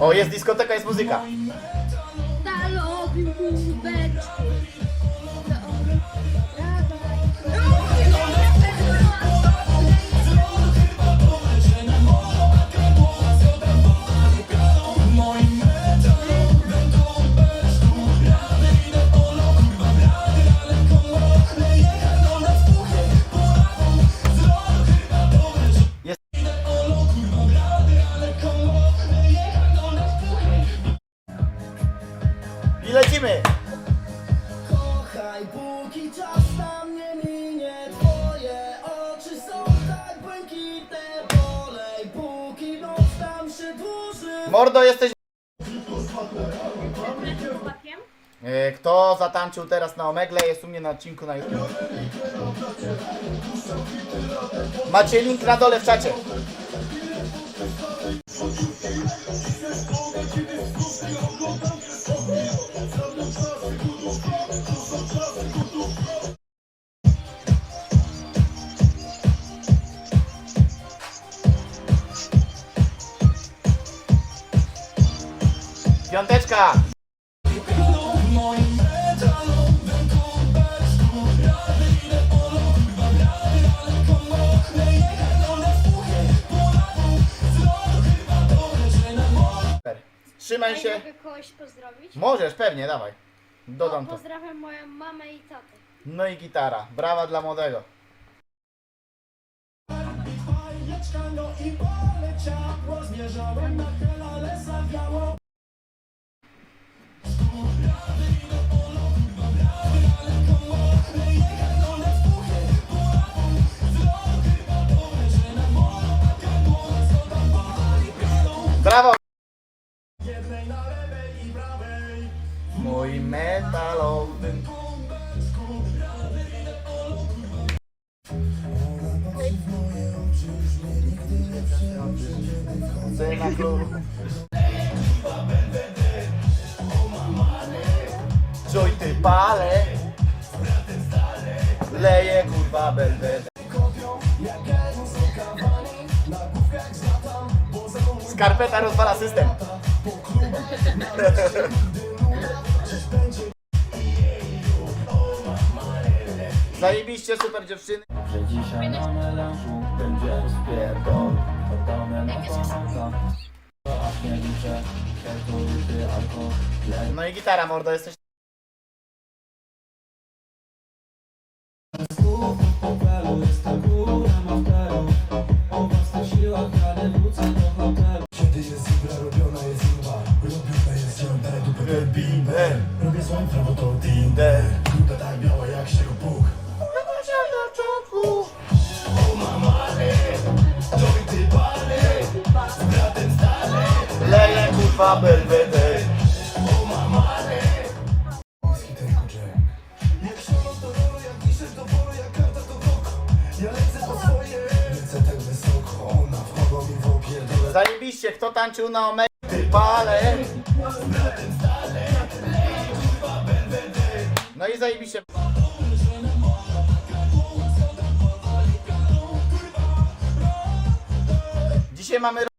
O, jest dyskoteka, jest muzyka. I lecimy! Kochaj, póki czas nam nie minie Twoje oczy są tak błękitne Polej, póki noc nam się dłuży Mordo, jesteś... Chłopakiem? E, Kto zatańczył teraz na Omegle, jest u mnie na odcinku na YouTube. Macie link na dole w czacie. Piąteczka! Trzymaj A się. mogę kogoś pozdrowić? Możesz, pewnie, dawaj. No, Dodam to. pozdrawiam moją mamę i tatę. No i gitara. Brawa dla młodego. Chcę na klub. Jointy palę kurwa belwedę Skarpeta rozwala system. Zajebiście, super dziewczyny. Że dzisiaj na melanżu będzie rozpierdol No i gitara mordo, jesteś Kiedy jest zibra, robiona jest Robiona jest dupę Robię prawo to Tinder opierdolę Zajebiście, kto tańczył na omega? Ty pale No i zajebiście Dzisiaj mamy